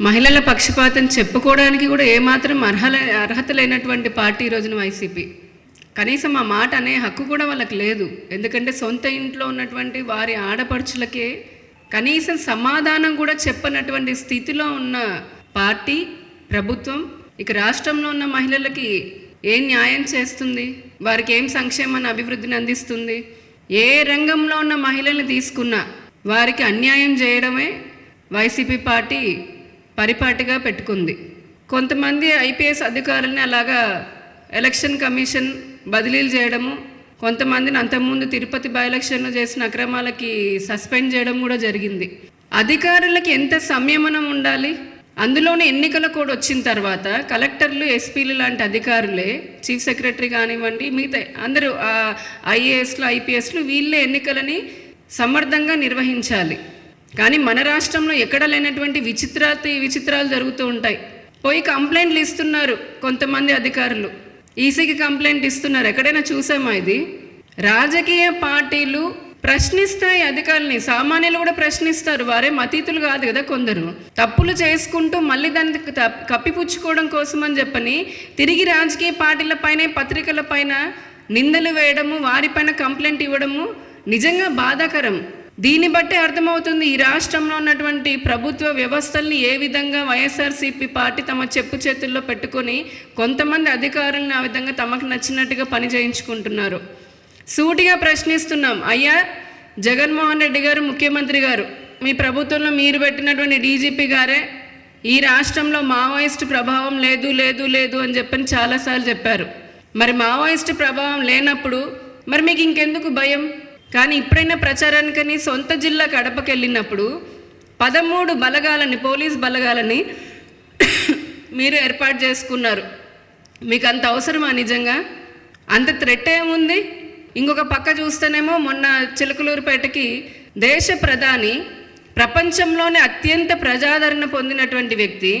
మహిళల పక్షపాతం చెప్పుకోవడానికి కూడా ఏమాత్రం అర్హల అర్హత లేనటువంటి పార్టీ ఈ రోజున వైసీపీ. కనీసం ఆ మాట అనే హక్కు కూడా వాళ్ళకి లేదు. ఎందుకంటే సొంత ఇంట్లో ఉన్నటువంటి వారి ఆడపడుచులకే కనీసం సమాధానం కూడా చెప్పనటువంటి స్థితిలో ఉన్న పార్టీ ప్రభుత్వం ఇక రాష్ట్రంలో ఉన్న మహిళలకి ఏం న్యాయం చేస్తుంది? వారికి ఏం సంక్షేమాన్ని అభివృద్ధిని అందిస్తుంది? ఏ రంగంలో ఉన్న మహిళల్ని తీసుకున్నా వారికి అన్యాయం చేయడమే వైసీపీ పార్టీ పరిపాటిగా పెట్టుకుంది. కొంతమంది ఐపీఎస్ అధికారులని అలాగా ఎలక్షన్ కమిషన్ బదిలీలు చేయడము కొంతమందిని అంతకుముందు తిరుపతి బై ఎలక్షన్లో చేసిన అక్రమాలకి సస్పెండ్ చేయడం కూడా జరిగింది. అధికారులకి ఎంత సంయమనం ఉండాలి? అందులోనే ఎన్నికల కోడ్ వచ్చిన తర్వాత కలెక్టర్లు ఎస్పీలు లాంటి అధికారులే చీఫ్ సెక్రటరీ కానివ్వండి మిగతా అందరూ ఐఏఎస్లు ఐపీఎస్లు వీళ్ళే ఎన్నికలని సమర్థంగా నిర్వహించాలి. కానీ మన రాష్ట్రంలో ఎక్కడ లేనటువంటి విచిత్ర విచిత్రాలు జరుగుతూ ఉంటాయి. పోయి కంప్లైంట్లు ఇస్తున్నారు కొంతమంది అధికారులు. ఈసీకి కంప్లైంట్ ఇస్తున్నారు. ఎక్కడైనా చూసామా ఇది? రాజకీయ పార్టీలు ప్రశ్నిస్తాయి అధికారులని. సామాన్యులు కూడా ప్రశ్నిస్తారు. వారే అతీతులు కాదు కదా కొందరు. తప్పులు చేసుకుంటూ మళ్ళీ దాన్ని కప్పిపుచ్చుకోవడం కోసం అని చెప్పని తిరిగి రాజకీయ పార్టీల పైన పత్రికల పైన నిందలు వేయడము వారిపైన కంప్లైంట్ ఇవ్వడము నిజంగా బాధాకరం. దీన్ని బట్టి అర్థమవుతుంది ఈ రాష్ట్రంలో ఉన్నటువంటి ప్రభుత్వ వ్యవస్థల్ని ఏ విధంగా వైఎస్ఆర్సీపీ పార్టీ తమ చెప్పు చేతుల్లో పెట్టుకొని కొంతమంది అధికారులను ఆ విధంగా తమకు నచ్చినట్టుగా పని చేయించుకుంటున్నారు. సూటిగా ప్రశ్నిస్తున్నాం అయ్యా జగన్మోహన్ రెడ్డి గారు ముఖ్యమంత్రి గారు మీ ప్రభుత్వంలో మీరు పెట్టినటువంటి డీజీపీ గారే ఈ రాష్ట్రంలో మావోయిస్ట్ ప్రభావం లేదు లేదు లేదు అని చెప్పని చాలాసార్లు చెప్పారు. మరి మావోయిస్ట్ ప్రభావం లేనప్పుడు మరి మీకు ఇంకెందుకు భయం? కానీ ఇప్పుడైనా ప్రచారానికని సొంత జిల్లా కడపకి వెళ్ళినప్పుడు పదమూడు బలగాలని పోలీస్ బలగాలని మీరు ఏర్పాటు చేసుకున్నారు. మీకు అంత అవసరమా నిజంగా? అంత థ్రెట్ ఏముంది? ఇంకొక పక్క చూస్తేనేమో మొన్న చిలకలూరుపేటకి దేశ ప్రధాని ప్రపంచంలోనే అత్యంత ప్రజాదరణ పొందినటువంటి వ్యక్తి.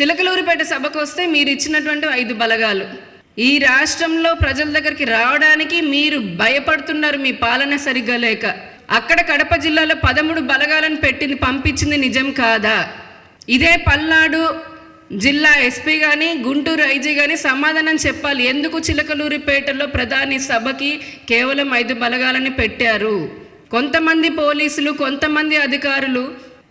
చిలకలూరుపేట సభకు వస్తే మీరు ఇచ్చినటువంటి ఐదు బలగాలు. ఈ రాష్ట్రంలో ప్రజల దగ్గరికి రావడానికి మీరు భయపడుతున్నారు మీ పాలన సరిగ్గా లేక. అక్కడ కడప జిల్లాలో పదమూడు బలగాలను పెట్టింది పంపించింది నిజం కాదా? ఇదే పల్నాడు జిల్లా ఎస్పీ కానీ గుంటూరు ఐజీ కానీ సమాధానం చెప్పాలి. ఎందుకు చిలకలూరిపేటలో ప్రధాని సభకి కేవలం ఐదు బలగాలని పెట్టారు? కొంతమంది పోలీసులు కొంతమంది అధికారులు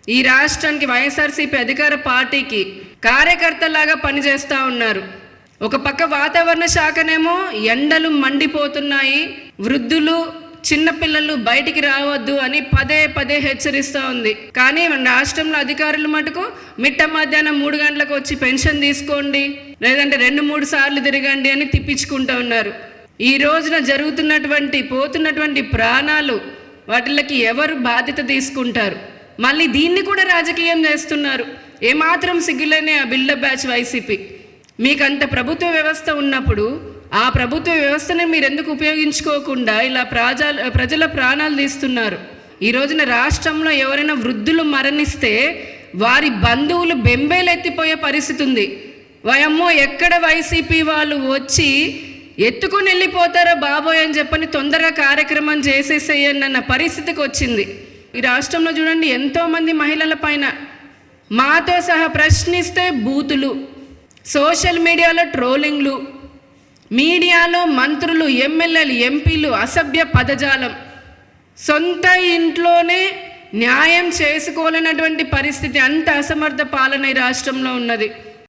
ఈ రాష్ట్రానికి వైఎస్ఆర్సీపీ అధికార పార్టీకి కార్యకర్తలాగా పనిచేస్తూ ఉన్నారు. ఒక పక్క వాతావరణ శాఖనేమో ఎండలు మండిపోతున్నాయి వృద్ధులు చిన్నపిల్లలు బయటికి రావద్దు అని పదే పదే హెచ్చరిస్తూ ఉంది. కానీ మన రాష్ట్రంలో అధికారులు మటుకు మిట్ట మధ్యాహ్నం మూడు గంటలకు వచ్చి పెన్షన్ తీసుకోండి లేదంటే రెండు మూడు సార్లు తిరగండి అని తిప్పించుకుంటూ ఉన్నారు. ఈ రోజున జరుగుతున్నటువంటి పోతున్నటువంటి ప్రాణాలు వాటికి ఎవరు బాధ్యత తీసుకుంటారు? మళ్ళీ దీన్ని కూడా రాజకీయం చేస్తున్నారు. ఏమాత్రం సిగ్గులేని ఆ బిల్డప్ బ్యాచ్ వైసీపీ. మీకు అంత ప్రభుత్వ వ్యవస్థ ఉన్నప్పుడు ఆ ప్రభుత్వ వ్యవస్థను మీరు ఎందుకు ఉపయోగించుకోకుండా ఇలా ప్రజా ప్రజల ప్రాణాలు తీస్తున్నారు. ఈ రోజున రాష్ట్రంలో ఎవరైనా వృద్ధులు మరణిస్తే వారి బంధువులు బెంబేలు ఎత్తిపోయే పరిస్థితి ఉంది. వయమ్మో ఎక్కడ వైసీపీ వాళ్ళు వచ్చి ఎత్తుకొని వెళ్ళిపోతారో బాబోయ్ అని చెప్పని తొందరగా కార్యక్రమం చేసేసేయండి అన్న పరిస్థితికి వచ్చింది. ఈ రాష్ట్రంలో చూడండి ఎంతోమంది మహిళల పైన మాతో సహా ప్రశ్నిస్తే బూతులు. సోషల్ మీడియాలో ట్రోలింగ్లు మీడియాలో మంత్రులు ఎమ్మెల్యేలు ఎంపీలు అసభ్య పదజాలం. సొంత ఇంట్లోనే న్యాయం చేసుకోలేనటువంటి పరిస్థితి అంత అసమర్థ పాలన ఈ రాష్ట్రంలో ఉన్నది.